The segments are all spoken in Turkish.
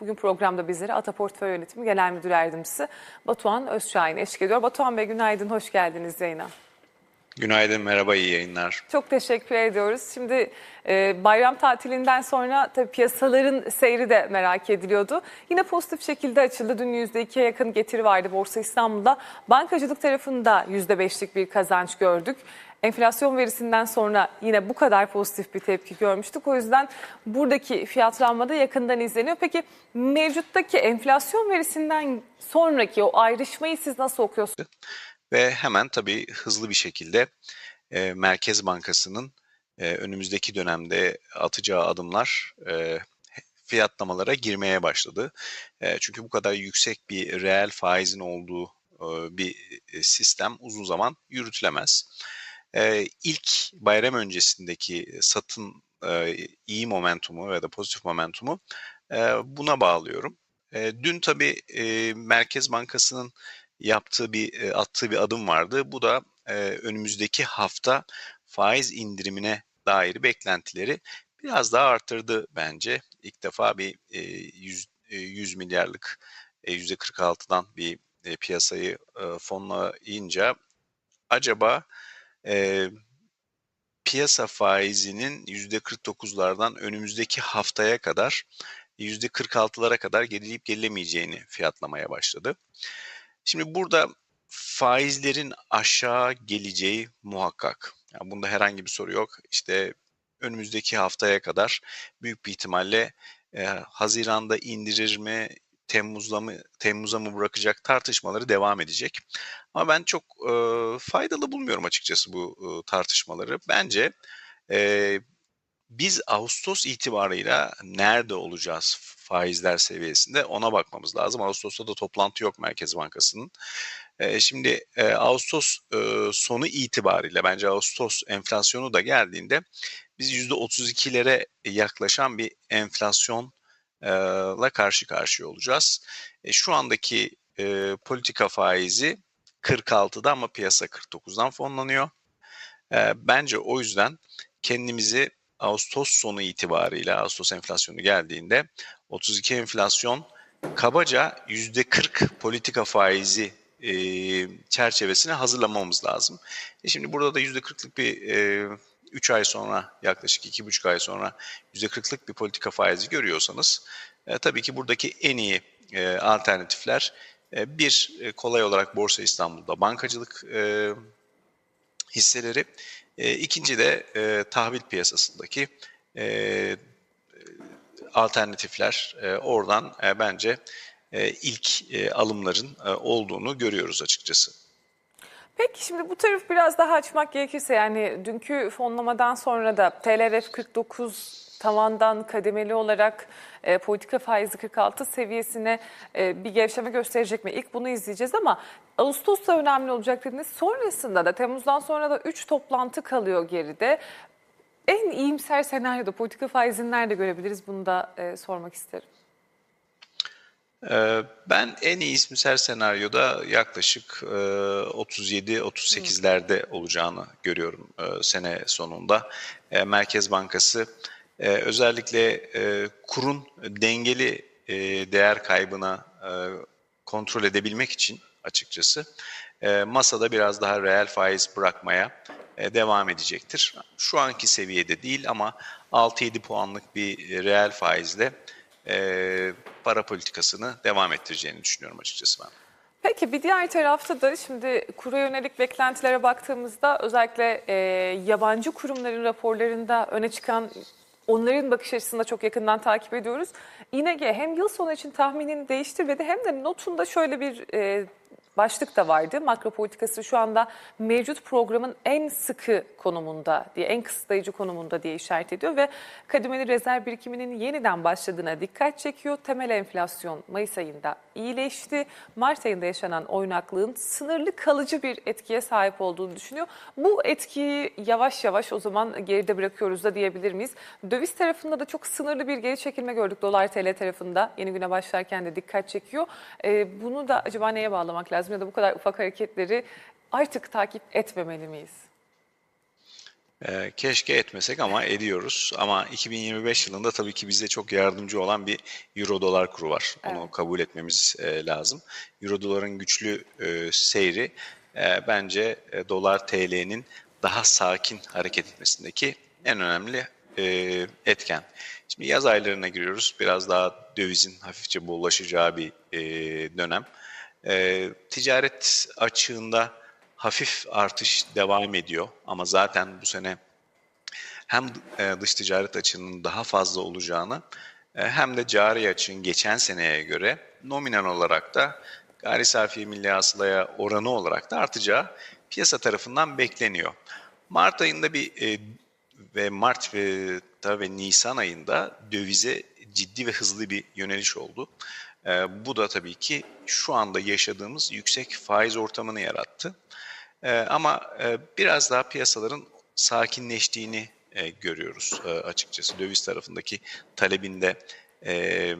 Bugün programda bizlere Ata Portföy Yönetimi Genel Müdür Yardımcısı Batuhan Özşahin eşlik ediyor. Batuhan Bey günaydın, hoş geldiniz yayına. Günaydın, merhaba, iyi yayınlar. Çok teşekkür ediyoruz. Şimdi e, bayram tatilinden sonra tabii piyasaların seyri de merak ediliyordu. Yine pozitif şekilde açıldı. Dün %2'ye yakın getiri vardı Borsa İstanbul'da. Bankacılık tarafında %5'lik bir kazanç gördük. Enflasyon verisinden sonra yine bu kadar pozitif bir tepki görmüştük. O yüzden buradaki fiyatlanma da yakından izleniyor. Peki mevcuttaki enflasyon verisinden sonraki o ayrışmayı siz nasıl okuyorsunuz? Ve hemen tabii hızlı bir şekilde e, Merkez Bankası'nın e, önümüzdeki dönemde atacağı adımlar e, fiyatlamalara girmeye başladı. E, çünkü bu kadar yüksek bir reel faizin olduğu e, bir sistem uzun zaman yürütülemez. E, ilk bayram öncesindeki satın e, iyi momentumu ya da pozitif momentumu e, buna bağlıyorum. E, dün tabii e, Merkez Bankası'nın yaptığı bir e, attığı bir adım vardı. Bu da e, önümüzdeki hafta faiz indirimine dair beklentileri biraz daha arttırdı bence. İlk defa bir e, 100, e, 100 milyarlık e, %46'dan bir piyasayı e, fonlayınca acaba piyasa faizinin %49'lardan önümüzdeki haftaya kadar %46'lara kadar gerileyip gerilemeyeceğini fiyatlamaya başladı. Şimdi burada faizlerin aşağı geleceği muhakkak. Yani bunda herhangi bir soru yok. İşte önümüzdeki haftaya kadar büyük bir ihtimalle e, Haziran'da indirir mi, Temmuz'da mı, Temmuz'a mı bırakacak tartışmaları devam edecek. Ama ben çok e, faydalı bulmuyorum açıkçası bu e, tartışmaları. Bence e, biz Ağustos itibarıyla nerede olacağız faizler seviyesinde ona bakmamız lazım. Ağustos'ta da toplantı yok Merkez Bankası'nın. E, şimdi e, Ağustos e, sonu itibariyle bence Ağustos enflasyonu da geldiğinde biz %32'lere yaklaşan bir enflasyonla karşı karşıya olacağız. Şu andaki politika faizi 46'da ama piyasa 49'dan fonlanıyor. Bence o yüzden kendimizi Ağustos sonu itibariyle Ağustos enflasyonu geldiğinde 32 enflasyon kabaca %40 politika faizi e, çerçevesine hazırlamamız lazım. E şimdi burada da %40'lık bir e, 3 ay sonra yaklaşık 2,5 ay sonra %40'lık bir politika faizi görüyorsanız e, tabii ki buradaki en iyi e, alternatifler e, bir e, kolay olarak Borsa İstanbul'da bankacılık e, hisseleri e, ikinci de e, tahvil piyasasındaki e, alternatifler e, oradan e, bence e, ilk e, alımların e, olduğunu görüyoruz açıkçası. Peki şimdi bu tarafı biraz daha açmak gerekirse yani dünkü fonlamadan sonra da TLRF 49 tavandan kademeli olarak e, politika faizi 46 seviyesine e, bir gevşeme gösterecek mi? İlk bunu izleyeceğiz ama Ağustos da önemli olacak dediniz. Sonrasında da Temmuz'dan sonra da 3 toplantı kalıyor geride. En iyimser senaryoda politika faizini nerede görebiliriz? Bunu da e, sormak isterim. Ben en iyi iyimser senaryoda yaklaşık 37-38'lerde olacağını görüyorum sene sonunda. Merkez Bankası özellikle kurun dengeli değer kaybına kontrol edebilmek için açıkçası masada biraz daha reel faiz bırakmaya devam edecektir. Şu anki seviyede değil ama 6-7 puanlık bir reel faizle e, para politikasını devam ettireceğini düşünüyorum açıkçası ben. Peki bir diğer tarafta da şimdi kura yönelik beklentilere baktığımızda özellikle e, yabancı kurumların raporlarında öne çıkan onların bakış açısını da çok yakından takip ediyoruz. İNG hem yıl sonu için tahminini değiştirmedi hem de notunda şöyle bir e, başlık da vardı. Makro politikası şu anda mevcut programın en sıkı konumunda diye, en kısıtlayıcı konumunda diye işaret ediyor ve kademeli rezerv birikiminin yeniden başladığına dikkat çekiyor. Temel enflasyon Mayıs ayında iyileşti. Mart ayında yaşanan oynaklığın sınırlı kalıcı bir etkiye sahip olduğunu düşünüyor. Bu etkiyi yavaş yavaş o zaman geride bırakıyoruz da diyebilir miyiz? Döviz tarafında da çok sınırlı bir geri çekilme gördük dolar TL tarafında. Yeni güne başlarken de dikkat çekiyor. Ee, bunu da acaba neye bağlamak lazım ya da bu kadar ufak hareketleri artık takip etmemeli miyiz? Ee, keşke etmesek ama ediyoruz. Ama 2025 yılında tabii ki bize çok yardımcı olan bir euro dolar kuru var. Onu Evet. kabul etmemiz e, lazım. Euro doların güçlü e, seyri e, bence e, dolar TL'nin daha sakin hareket etmesindeki en önemli e, etken. Şimdi yaz aylarına giriyoruz. Biraz daha dövizin hafifçe bollaşacağı bir e, dönem. E, ticaret açığında hafif artış devam ediyor ama zaten bu sene hem e, dış ticaret açığının daha fazla olacağını e, hem de cari açığın geçen seneye göre nominal olarak da gayri safi milli hasılaya oranı olarak da artacağı piyasa tarafından bekleniyor. Mart ayında bir e, ve Mart ve tabii Nisan ayında dövize ciddi ve hızlı bir yöneliş oldu. E, bu da tabii ki şu anda yaşadığımız yüksek faiz ortamını yarattı. E, ama e, biraz daha piyasaların sakinleştiğini e, görüyoruz e, açıkçası. Döviz tarafındaki talebinde e,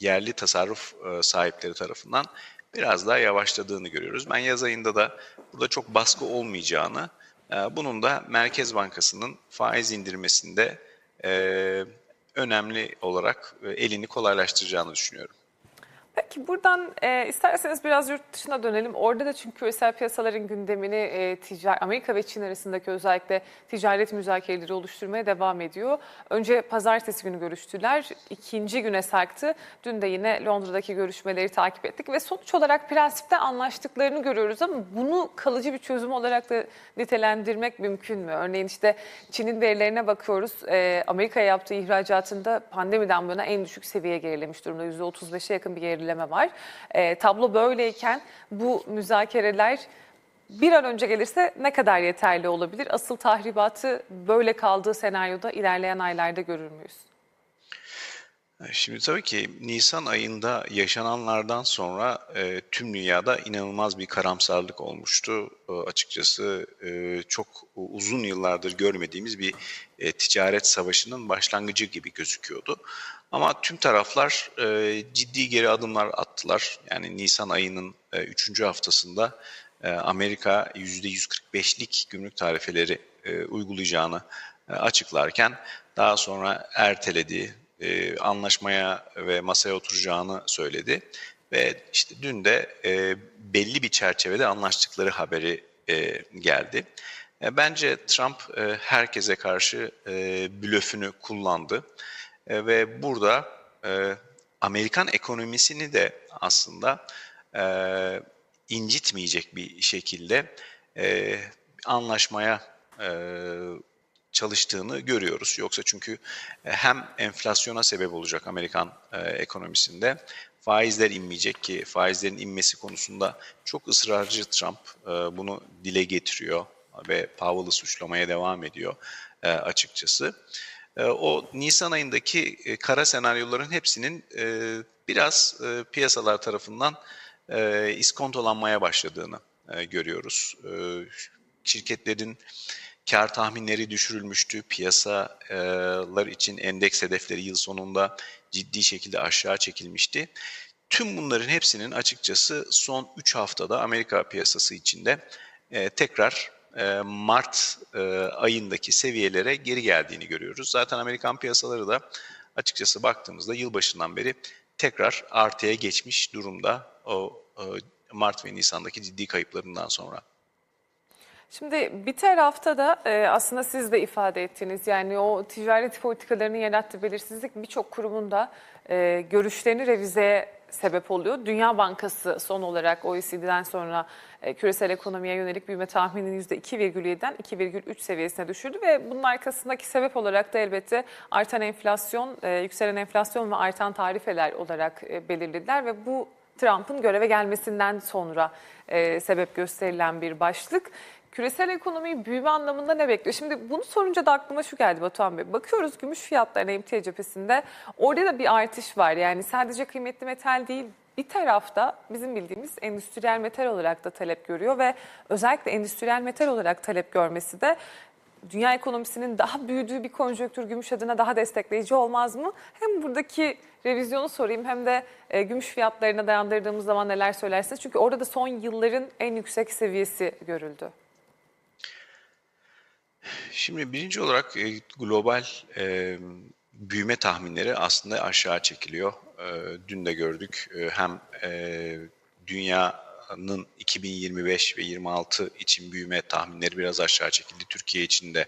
yerli tasarruf e, sahipleri tarafından biraz daha yavaşladığını görüyoruz. Ben yaz ayında da burada çok baskı olmayacağını, e, bunun da Merkez Bankası'nın faiz indirmesinde e, önemli olarak e, elini kolaylaştıracağını düşünüyorum. Peki buradan e, isterseniz biraz yurt dışına dönelim. Orada da çünkü küresel piyasaların gündemini e, ticari, Amerika ve Çin arasındaki özellikle ticaret müzakereleri oluşturmaya devam ediyor. Önce pazartesi günü görüştüler. ikinci güne sarktı. Dün de yine Londra'daki görüşmeleri takip ettik ve sonuç olarak prensipte anlaştıklarını görüyoruz ama bunu kalıcı bir çözüm olarak da nitelendirmek mümkün mü? Örneğin işte Çin'in verilerine bakıyoruz. E, Amerika'ya yaptığı ihracatında pandemiden bu yana en düşük seviyeye gerilemiş durumda. %35'e yakın bir gerileme var. E, tablo böyleyken bu müzakereler bir an önce gelirse ne kadar yeterli olabilir? Asıl tahribatı böyle kaldığı senaryoda ilerleyen aylarda görür müyüz? Şimdi tabii ki Nisan ayında yaşananlardan sonra e, tüm dünyada inanılmaz bir karamsarlık olmuştu. E, açıkçası e, çok uzun yıllardır görmediğimiz bir e, ticaret savaşının başlangıcı gibi gözüküyordu. Ama tüm taraflar e, ciddi geri adımlar attılar. Yani Nisan ayının 3. haftasında e, Amerika %145'lik gümrük tarifeleri e, uygulayacağını e, açıklarken daha sonra erteledi, e, anlaşmaya ve masaya oturacağını söyledi. Ve işte dün de e, belli bir çerçevede anlaştıkları haberi e, geldi. E, bence Trump e, herkese karşı e, blöfünü kullandı. E, ve burada e, Amerikan ekonomisini de aslında e, incitmeyecek bir şekilde e, anlaşmaya e, çalıştığını görüyoruz. Yoksa çünkü e, hem enflasyona sebep olacak Amerikan e, ekonomisinde faizler inmeyecek ki faizlerin inmesi konusunda çok ısrarcı Trump e, bunu dile getiriyor ve Powell'ı suçlamaya devam ediyor açıkçası. O Nisan ayındaki kara senaryoların hepsinin biraz piyasalar tarafından iskontolanmaya başladığını görüyoruz. Şirketlerin kar tahminleri düşürülmüştü. Piyasalar için endeks hedefleri yıl sonunda ciddi şekilde aşağı çekilmişti. Tüm bunların hepsinin açıkçası son 3 haftada Amerika piyasası içinde e, tekrar e, Mart e, ayındaki seviyelere geri geldiğini görüyoruz. Zaten Amerikan piyasaları da açıkçası baktığımızda yılbaşından beri tekrar artıya geçmiş durumda o Mart ve Nisan'daki ciddi kayıplarından sonra. Şimdi bir tarafta da e, aslında siz de ifade ettiniz yani o ticaret politikalarını yarattığı belirsizlik birçok kurumun da e, görüşlerini revizeye sebep oluyor. Dünya Bankası son olarak OECD'den sonra e, küresel ekonomiye yönelik büyüme tahminini %2,7'den 2,3 seviyesine düşürdü ve bunun arkasındaki sebep olarak da elbette artan enflasyon, e, yükselen enflasyon ve artan tarifeler olarak e, belirlediler ve bu Trump'ın göreve gelmesinden sonra e, sebep gösterilen bir başlık. Küresel ekonomiyi büyüme anlamında ne bekliyor? Şimdi bunu sorunca da aklıma şu geldi Batuhan Bey. Bakıyoruz gümüş fiyatlarına emtia cephesinde orada da bir artış var. Yani sadece kıymetli metal değil bir tarafta bizim bildiğimiz endüstriyel metal olarak da talep görüyor ve özellikle endüstriyel metal olarak talep görmesi de dünya ekonomisinin daha büyüdüğü bir konjonktür gümüş adına daha destekleyici olmaz mı? Hem buradaki revizyonu sorayım hem de e, gümüş fiyatlarına dayandırdığımız zaman neler söylersiniz? Çünkü orada da son yılların en yüksek seviyesi görüldü. Şimdi birinci olarak e, global e, büyüme tahminleri aslında aşağı çekiliyor. E, dün de gördük hem dünyanın 2025 ve 26 için büyüme tahminleri biraz aşağı çekildi. Türkiye için de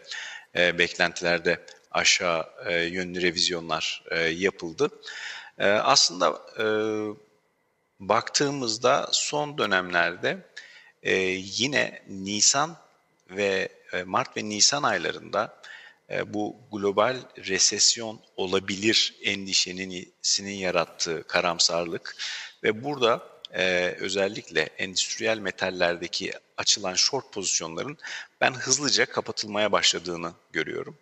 beklentilerde aşağı yönlü revizyonlar yapıldı. Aslında baktığımızda son dönemlerde yine Nisan ve Mart ve Nisan aylarında e, bu global resesyon olabilir endişesinin yarattığı karamsarlık ve burada e, özellikle endüstriyel metallerdeki açılan short pozisyonların ben hızlıca kapatılmaya başladığını görüyorum.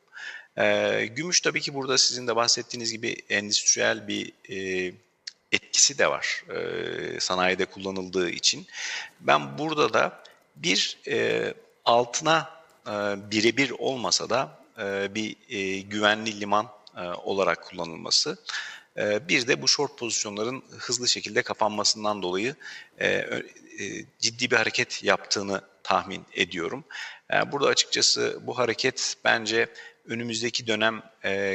E, gümüş tabii ki burada sizin de bahsettiğiniz gibi endüstriyel bir e, etkisi de var e, sanayide kullanıldığı için. Ben burada da bir e, altına e, birebir olmasa da e, bir e, güvenli liman olarak kullanılması. Bir de bu short pozisyonların hızlı şekilde kapanmasından dolayı ciddi bir hareket yaptığını tahmin ediyorum. Burada açıkçası bu hareket bence önümüzdeki dönem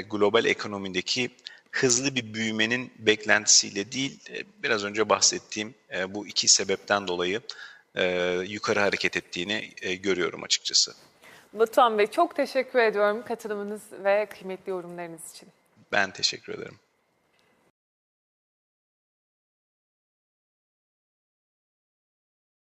global ekonomideki hızlı bir büyümenin beklentisiyle değil, biraz önce bahsettiğim bu iki sebepten dolayı yukarı hareket ettiğini görüyorum açıkçası. Batuhan Bey çok teşekkür ediyorum katılımınız ve kıymetli yorumlarınız için. Ben teşekkür ederim.